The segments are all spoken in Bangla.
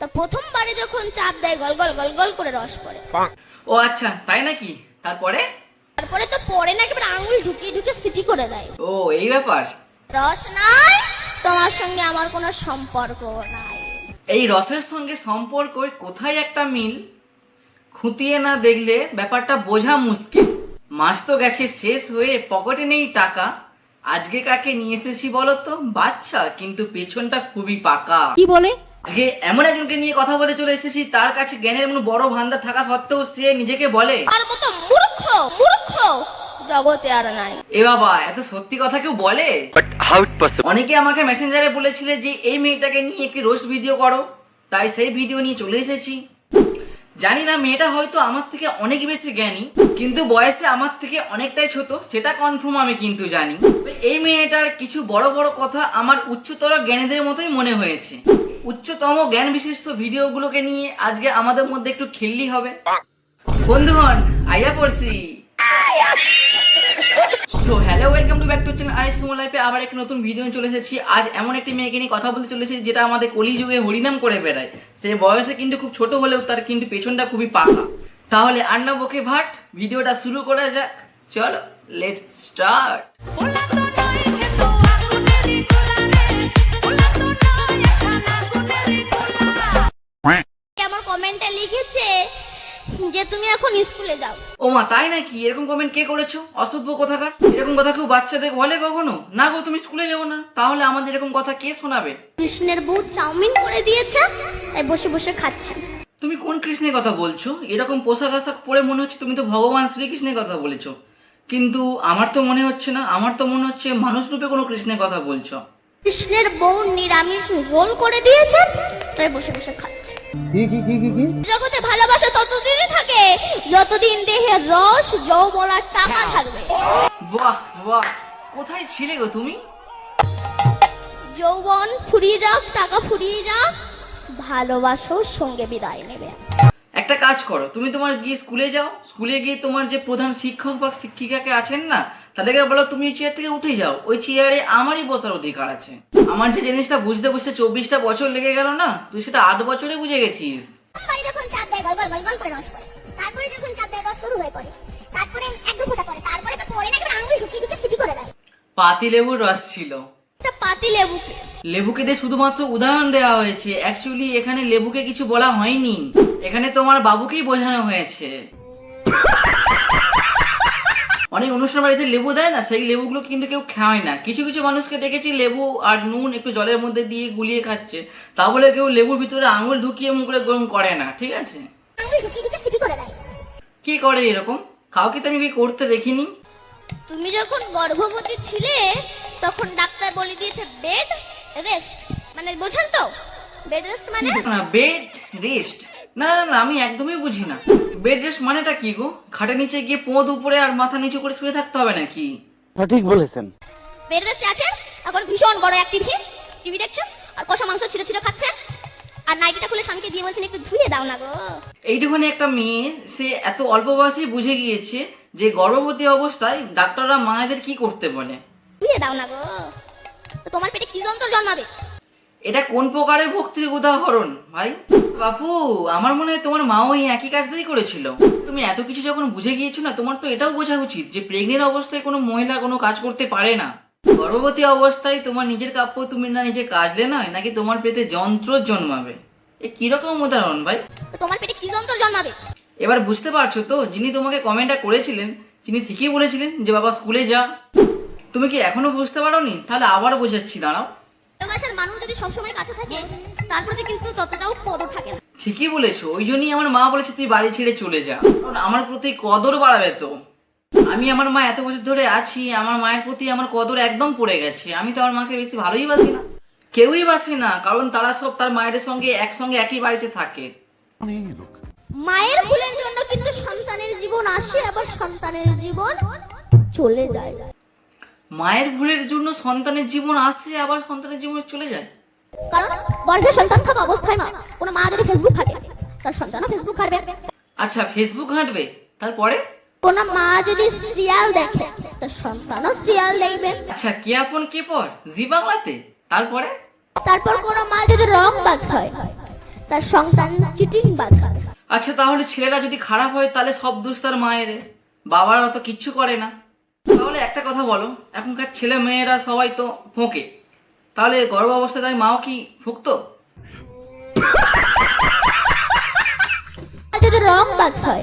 তা প্রথমবারে যখন চাপ দেয় গল গল গল গল করে রস পড়ে। ও আচ্ছা তাই নাকি? তারপরে? তারপরে তো পড়ে না একেবারে আঙুল ঢুকিয়ে ঢুকিয়ে সিটি করে দেয়। ও এই ব্যাপার? রস নাই তোমার সঙ্গে আমার কোনো সম্পর্ক নাই। এই রসের সঙ্গে সম্পর্ক কোথায় একটা মিল? খুঁটিয়ে না দেখলে ব্যাপারটা বোঝা মুশকিল। মাস তো গেছে শেষ হয়ে পকেটে নেই টাকা। আজকে কাকে নিয়ে এসেছি বলো তো? বাচ্চা কিন্তু পেছনটা খুবই পাকা। কি বলে? আজকে এমন একজনকে নিয়ে কথা বলে চলে এসেছি তার কাছে জ্ঞানের এমন বড় ভান্ডার থাকা সত্ত্বেও সে নিজেকে বলে আর মতো মূর্খ মূর্খ। জগতে আর নাই। এ বাবা এত সত্যি কথা কেউ বলে? অনেকে আমাকে মেসেঞ্জারে বলেছিলে যে এই মেয়েটাকে নিয়ে একটি রোস্ট ভিডিও করো। তাই সেই ভিডিও নিয়ে চলে এসেছি। জানি না, মেয়েটা হয়তো আমার থেকে অনেক বেশি জ্ঞানী, কিন্তু বয়সে আমার থেকে অনেকটাই ছোট, সেটা কনফার্ম আমি কিন্তু জানি। এই মেয়েটার কিছু বড় বড় কথা আমার উচ্চতর জ্ঞানীদের মতোই মনে হয়েছে। উচ্চতম জ্ঞান বিশিষ্ট ভিডিওগুলোকে নিয়ে আজকে আমাদের মধ্যে একটু খিল্লি হবে। বন্ধুগণ আইয়া পড়ছি। তো hello welcome to back to channel আরেক সময় লাইফে আবার একটা নতুন ভিডিও চলে এসেছি। আজ এমন একটি মেয়েকে নিয়ে কথা বলতে চলেছি যেটা আমাদের কলিযুগে হরিনাম করে বেড়ায়। সে বয়সে কিন্তু খুব ছোট হলেও তার কিন্তু পেছনটা খুবই পাকা। তাহলে আন্না বকে ভাট ভিডিওটা শুরু করা যাক। চলো লেটস স্টার্ট আমার কমেন্টে লিখেছে? যে তুমি এখন স্কুলে যাও। ও মা তাই নাকি? এরকম কমেন্ট কে করেছ? অসভ্য কথাকার? এরকম কথা কেউ বাচ্চাদের বলে কখনো? না গো তুমি স্কুলে যাব না। তাহলে আমাদের এরকম কথা কে শোনাবে? কৃষ্ণের বউ চাউমিন করে দিয়েছে তাই বসে বসে খাচ্ছেন তুমি কোন কৃষ্ণের কথা বলছো? এরকম পোশাক আশাক পরে মনে হচ্ছে তুমি তো ভগবান শ্রীকৃষ্ণের কথা বলেছ। কিন্তু আমার তো মনে হচ্ছে না আমার তো মনে হচ্ছে মানুষ রূপে কোনো কৃষ্ণের কথা বলছো। কৃষ্ণের বউ নিরামিষ রোল করে দিয়েছে তাই বসে বসে খাচ্ছে। জগতে ভালোবাসা ততদিনই থাকে যতদিন দেহে রস যৌবন আর টাকা থাকবে। বাহ বাহ। কোথায় ছিলে গো তুমি? যৌবন ফুরিয়ে যাক টাকা ফুরিয়ে যাক ভালোবাসাও সঙ্গে বিদায় নেবে। একটা কাজ করো তুমি তোমার গিয়ে স্কুলে যাও স্কুলে গিয়ে তোমার যে প্রধান শিক্ষক বা শিক্ষিকাকে আছেন না তাদেরকে বলো তুমি ওই চেয়ার থেকে উঠে যাও ওই চেয়ারে আমারই বসার অধিকার আছে। আমার যে জিনিসটা বুঝতে বুঝতে চব্বিশটা বছর লেগে গেল না তুই সেটা আট বছরে বুঝে গেছিস। তারপরে যখন চাপ দেয় গল গল গল গল করে রস পড়ে। তারপরে যখন চাপ দেয় রস শুরু হয়ে পড়ে। তারপরে এক দু ফোঁটা পড়ে। তারপরে তো পড়ে না একবার আঙুল ঢুকিয়ে ঢুকিয়ে সিটি করে দেয়। পাতি লেবুর রস ছিল। একটা পাতি লেবুকে। লেবুকে দিয়ে শুধুমাত্র উদাহরণ দেওয়া হয়েছে। অ্যাকচুয়ালি এখানে লেবুকে কিছু বলা হয়নি। এখানে তোমার বাবুকেই বোঝানো হয়েছে। অনেক অনুষ্ঠান বাড়িতে লেবু দেয় না সেই লেবুগুলো কিন্তু কেউ খায় না। কিছু কিছু মানুষকে দেখেছি লেবু আর নুন একটু জলের মধ্যে দিয়ে গুলিয়ে খাচ্ছে। তা বলে কেউ লেবুর ভিতরে আঙুল ঢুকিয়ে মুখে গরম করে না ঠিক আছে? করে কি করে এরকম? কাউকে তো আমি কি করতে দেখিনি। তুমি যখন গর্ভবতী ছিলে তখন ডাক্তার বলে দিয়েছে বেড রেস্ট মানে বোঝেন তো? বেড রেস্ট মানে? না বেড রেস্ট না না না আমি একদমই বুঝি না। বেড রেস্ট মানেটা কি গো? খাটের নিচে গিয়ে পোঁদ উপরে আর মাথা নিচু করে শুয়ে থাকতে হবে নাকি? সঠিক বলেছেন। বেড রেস্ট আছে? এখন ভীষণ বড় এক টিভি টিভি দেখছে আর কষা মাংস ছিল ছিল খাচ্ছে আর নাইটিটা খুলে স্বামীকে দিয়ে বলছেন একটু ধুয়ে দাও না গো। এইটুখানি একটা মেয়ে সে এত অল্প বয়সেই বুঝে গিয়েছে যে গর্ভবতী অবস্থায় ডাক্তাররা মায়েদের কি করতে বলে? দাও না গো। তোমার পেটে কি যন্ত্র জন্মাবে? এটা কোন প্রকারের ভক্তির উদাহরণ ভাই? বাপু আমার মনে হয় তোমার মাও এই একই কাজটাই করেছিল। তুমি এত কিছু যখন বুঝে গিয়েছো না তোমার তো এটাও বোঝা উচিত যে প্রেগনেন্ট অবস্থায় কোনো মহিলা কোনো কাজ করতে পারে না। গর্ভবতী অবস্থায় তোমার নিজের কাপ্য তুমি না নিজে কাজলে নয় নাকি তোমার পেটে যন্ত্র জন্মাবে? এ কীরকম উদাহরণ ভাই? তোমার পেটে কি যন্ত্র জন্মাবে? এবার বুঝতে পারছ তো যিনি তোমাকে কমেন্টটা করেছিলেন তিনি ঠিকই বলেছিলেন যে বাবা স্কুলে যা। তুমি কি এখনও বুঝতে পারোনি? তাহলে আবার বোঝাচ্ছি দাঁড়াও। ভালোবাসার মানুষ যদি সবসময় কাছে থাকে তার প্রতি কিন্তু ততটাও কদর থাকে না। ঠিকই বলেছ ওই জন্যই আমার মা বলেছে তুই বাড়ি ছেড়ে চলে যা। কারণ আমার প্রতি কদর বাড়াবে তো। আমি আমার মা এত বছর ধরে আছি আমার মায়ের প্রতি আমার কদর একদম পড়ে গেছে। আমি তো আমার মাকে বেশি ভালোই বাসি না। কেউই বাসি না কারণ তারা সব তার মায়ের সঙ্গে একসঙ্গে একই বাড়িতে থাকে। মায়ের ভুলের জন্য কিন্তু সন্তানের জীবন আসে আবার সন্তানের জীবন চলে যায়। মায়ের ভুলের জন্য সন্তানের জীবন আসে আবার সন্তানের জীবন চলে যায়। কারণ গর্ভে সন্তান থাকা অবস্থায় মা কোনো মা যদি ফেসবুক ঘাটে তার সন্তানও ফেসবুক ঘাটবে। আচ্ছা ফেসবুক ঘাঁটবে তারপরে? কোনো মা যদি সিরিয়াল দেখে তার সন্তানও সিরিয়াল দেখবে। আচ্ছা কে আপন কে পর? জি বাংলাতে? তারপরে? তারপর কোনো মা যদি রং বাজ হয় তার সন্তান চিটিং বাজ হয়। আচ্ছা তাহলে ছেলেরা যদি খারাপ হয় তাহলে সব দোষ তার মায়ের। বাবারা তো কিচ্ছু করে না। তাহলে একটা কথা বলো এখনকার ছেলে মেয়েরা সবাই তো ফোঁকে। তাহলে গর্ভ অবস্থায় তাই মাও কি ফুকতো? যদি রং বাজ হয়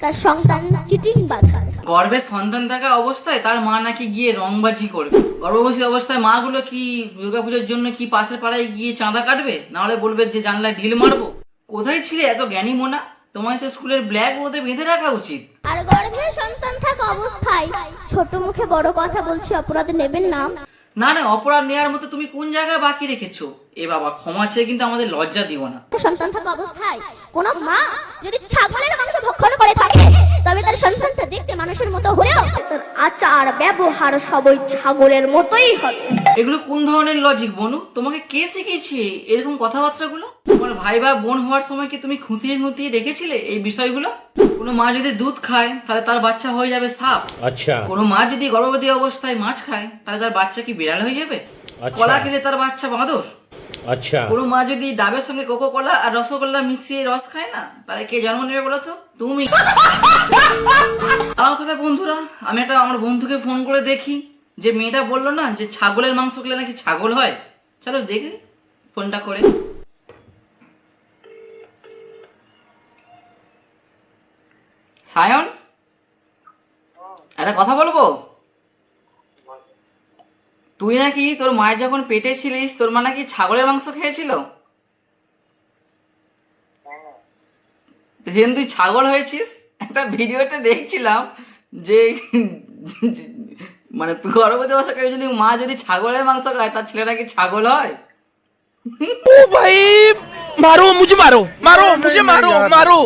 তার সন্তান চিটিং বাজ হয়। গর্ভে সন্তান থাকা অবস্থায় তার মা নাকি গিয়ে রংবাজি করবে? গর্ভবতী অবস্থায় মাগুলো কি দুর্গাপুজোর জন্য কি পাশের পাড়ায় গিয়ে চাঁদা কাটবে? নাহলে বলবে যে জানলায় ঢিল মারবো। কোথায় ছিলে? এত জ্ঞানী মোনা। তোমায় তো স্কুলের ব্ল্যাক বোর্ডে বেঁধে রাখা উচিত। আর গর্ভে সন্তান থাকা অবস্থায় ছোট মুখে বড় কথা বলছি অপরাধ নেবেন না। না না অপরাধ নেওয়ার মতো তুমি কোন জায়গায় বাকি রেখেছো? এ বাবা ক্ষমা চেয়ে কিন্তু আমাদের লজ্জা দিও না। সন্তান থাকা অবস্থায় কোন মা যদি ছাগলের মাংস ভক্ষণ করে থাকে তবে তার সন্তানটা দেখতে মানুষের মতো হলেও আচার ব্যবহার সবই ছাগলের মতোই হবে। এগুলো কোন ধরনের লজিক বনু? তোমাকে কে শিখিয়েছে এরকম কথাবার্তাগুলো? তোমার ভাই বা বোন হওয়ার সময় কি তুমি খুঁতিয়ে খুঁতিয়ে রেখেছিলে এই বিষয়গুলো? কোনো মা যদি দুধ খায় তাহলে তার বাচ্চা হয়ে যাবে সাপ। আচ্ছা। কোনো মা যদি গর্ভবতী অবস্থায় মাছ খায় তাহলে তার বাচ্চা কি বিড়াল হয়ে যাবে? আচ্ছা। কলা খেলে তার বাচ্চা বাঁদর। আচ্ছা। কোনো মা যদি ডাবের সঙ্গে কোকো কোলা আর রসগোল্লা মিশিয়ে রস খায় না, তাহলে কে জন্ম নেবে বলো তো? তুমি। আমার সাথে বন্ধুরা, আমি একটা আমার বন্ধুকে ফোন করে দেখি। যে মেয়েটা বলল না যে ছাগলের মাংস খেলে নাকি ছাগল হয়? চলো দেখি, ফোনটা করে। সায়ন? একটা কথা বলব? তুই নাকি তোর মায়ের যখন পেটে ছিলিস তোর মা নাকি ছাগলের মাংস খেয়েছিল যেদিন তুই ছাগল হয়েছিস একটা ভিডিওতে দেখছিলাম যে মানে গর্ভবতী অবস্থায় যদি মা যদি ছাগলের মাংস খায় তার ছেলে নাকি ছাগল হয় ओ भाई मारो मुझे मारो मारो मुझे मारो मारो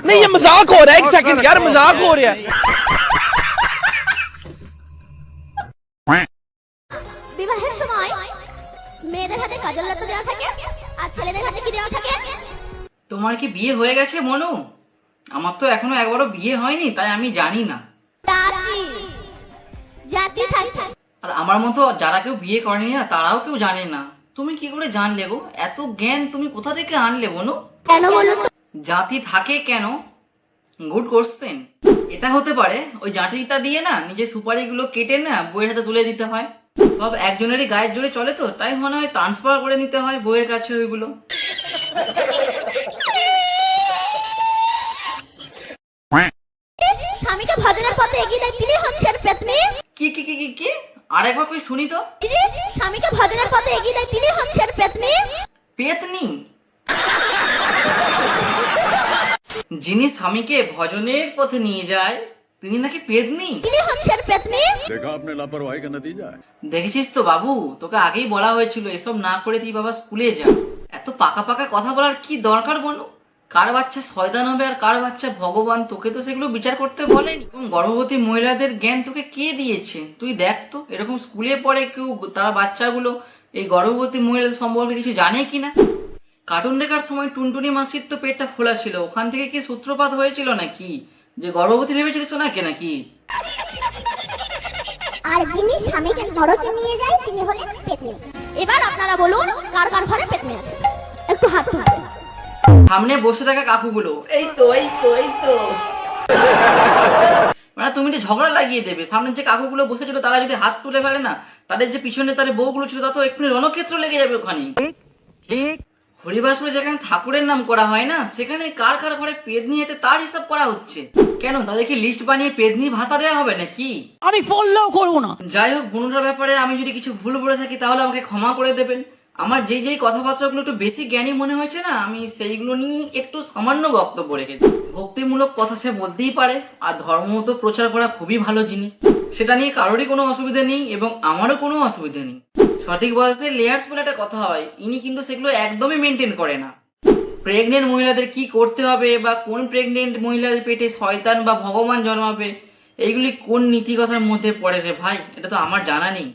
नहीं ये मजाक हो रहा है एक सेकंड यार मजाक हो रहा है ছেলেদের হাতে কি দেওয়া থাকে? তোমার কি বিয়ে হয়ে গেছে মনু? আমার তো এখনও একবারও বিয়ে হয়নি তাই আমি জানি না। জাতি। আর আমার মতো যারা কেউ বিয়ে করেনি না তারাও কেউ জানে না। তুমি কি করে জানলে গো? এত জ্ঞান তুমি কোথা থেকে আনলে বনু কেন বলুন জাতি থাকে কেন? গুড কোশ্চেন এটা হতে পারে ওই জাঁটিটা দিয়ে না নিজের সুপারিগুলো কেটে না বইয়ের হাতে তুলে দিতে হয়। সব একজনেরই গায়ের জোরে চলে তো তাই মনে হয় ট্রান্সফার করে নিতে হয় বইয়ের কাছে ওইগুলো। স্বামীকে ভজনের পথে এগিয়ে দেয় তিনি হচ্ছেন পেতনি। কি কি কি কি কি? আর একবার কই শুনি তো। স্বামীকে ভজনের পথে এগিয়ে দেয় তিনি হচ্ছেন পেতনি। পেতনি? যিনি স্বামীকে ভজনের পথে নিয়ে যায় তিনি নাকি পেদনি তিনি হচ্ছেন পেদনি দেখা আপনার লাপরওয়াহি কা নতিজা দেখেছিস তো বাবু? তোকে আগেই বলা হয়েছিল এসব না করে তুই বাবা স্কুলে যা। এত পাকা পাকা কথা বলার কি দরকার বলো? কার বাচ্চা শয়তান হবে আর কার বাচ্চা ভগবান? তোকে তো সেগুলো বিচার করতে বলেনি। এবং গর্ভবতী মহিলাদের জ্ঞান তোকে কে দিয়েছে? তুই দেখ তো এরকম স্কুলে পড়ে কেউ তার বাচ্চাগুলো এই গর্ভবতী মহিলাদের সম্পর্কে কিছু জানে কি না কার্টুন দেখার সময় টুনটুনি মাসির তো পেটটা খোলা ছিল। ওখান থেকে কি সূত্রপাত হয়েছিল নাকি? যে গর্ভবতী ভেবেছিলিস নাকি নাকি? আর যিনি স্বামীকে ঘরতে নিয়ে যায় তিনি হলেন পেতনি। এবার আপনারা বলুন কার কার ঘরে পেতনি আছে? একটু হাত তুলুন সামনে বসে থাকা কাকুগুলো। এই তো এই তো এই তো। মানে তুমি যে ঝগড়া লাগিয়ে দেবে সামনে যে কাকুগুলো বসেছিল তারা যদি হাত তুলে ফেলে না তাদের যে পিছনে তাদের বউগুলো ছিল তা তো এক্ষুনি রণক্ষেত্র লেগে যাবে ওখানে। হরিবাসরে যেখানে ঠাকুরের নাম করা হয় না সেখানে কার কার ঘরে পেদনি আছে তার হিসাব করা হচ্ছে। কেন? তাদের কি লিস্ট বানিয়ে পেদনি ভাতা দেওয়া হবে নাকি? আমি বললেও করব না। যাই হোক বনুটার ব্যাপারে আমি যদি কিছু ভুল বলে থাকি তাহলে আমাকে ক্ষমা করে দেবেন। আমার যেই যেই কথাবার্তাগুলো একটু বেশি জ্ঞানী মনে হয়েছে না আমি সেইগুলো নিয়ে একটু সামান্য বক্তব্য রেখেছি। ভক্তিমূলক কথা সে বলতেই পারে আর ধর্ম তো প্রচার করা খুবই ভালো জিনিস। সেটা নিয়ে কারোরই কোনো অসুবিধা নেই এবং আমারও কোনো অসুবিধা নেই। সঠিক বয়সে লেয়ার্স বলে একটা কথা হয়। ইনি কিন্তু সেগুলো একদমই মেনটেন করে না। প্রেগনেন্ট মহিলাদের কি করতে হবে বা কোন প্রেগনেন্ট মহিলার পেটে শয়তান বা ভগবান জন্মাবে, এইগুলি কোন নীতিকথার মধ্যে পড়ে রে ভাই? এটা তো আমার জানা নেই।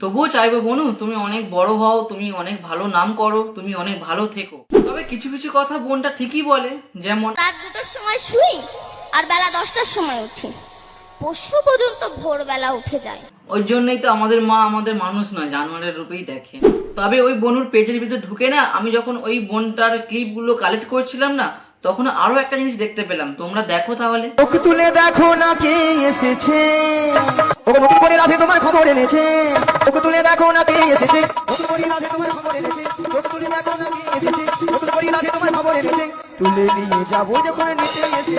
তবুও চাইব বনু, তুমি অনেক বড় হও, তুমি অনেক ভালো নাম করো, তুমি অনেক ভালো থেকো। তবে কিছু কিছু কথা বোনটা ঠিকই বলে, যেমন রাত দুটোর সময় শুই, আর বেলা দশটার সময় উঠি। পশু পর্যন্ত ভোরবেলা উঠে যায়। ওই জন্যই তো আমাদের মা আমাদের মানুষ নয় জানোয়ারের রূপেই দেখে। তবে ওই বনুর পেজের ভিতরে ঢুকে না আমি যখন ওই বোনটার ক্লিপগুলো কালেক্ট করছিলাম না তখন আরও একটা জিনিস দেখতে পেলাম। তোমরা দেখো তাহলে। চোখ তুলে দেখো না কে এসেছে। ও নতুন করে রাধে তোমার খবর এনেছে। চোখ তুলে দেখো না কে এসেছে। নতুন করে রাধে তোমার খবর এনেছে। চোখ তুলে দেখো না কে এসেছে। নতুন করে রাধে তোমার খবর এনেছে। তুলে নিয়ে যাব যখন নিতে এসেছি।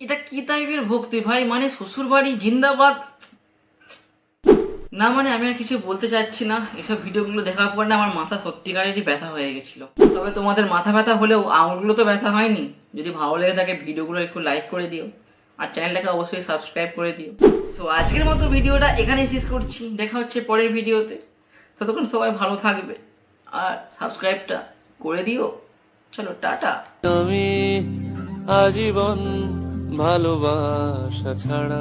এটা কি টাইপের ভক্তি ভাই? মানে শ্বশুর বাড়ি জিন্দাবাদ। না মানে আমি আর কিছু বলতে চাচ্ছি না। এসব ভিডিওগুলো দেখার পর না আমার মাথা সত্যিকারেরই ব্যথা হয়ে গেছিল। তবে তোমাদের মাথা ব্যথা হলেও আঙুলগুলো তো ব্যথা হয়নি। যদি ভালো লেগে থাকে ভিডিওগুলো একটু লাইক করে দিও। আর চ্যানেলটাকে অবশ্যই সাবস্ক্রাইব করে দিও। তো আজকের মতো ভিডিওটা এখানেই শেষ করছি। দেখা হচ্ছে পরের ভিডিওতে। ততক্ষণ সবাই ভালো থাকবে। আর সাবস্ক্রাইবটা করে দিও। চলো, টাটা। আজীবন ভালোবাসা ছাড়া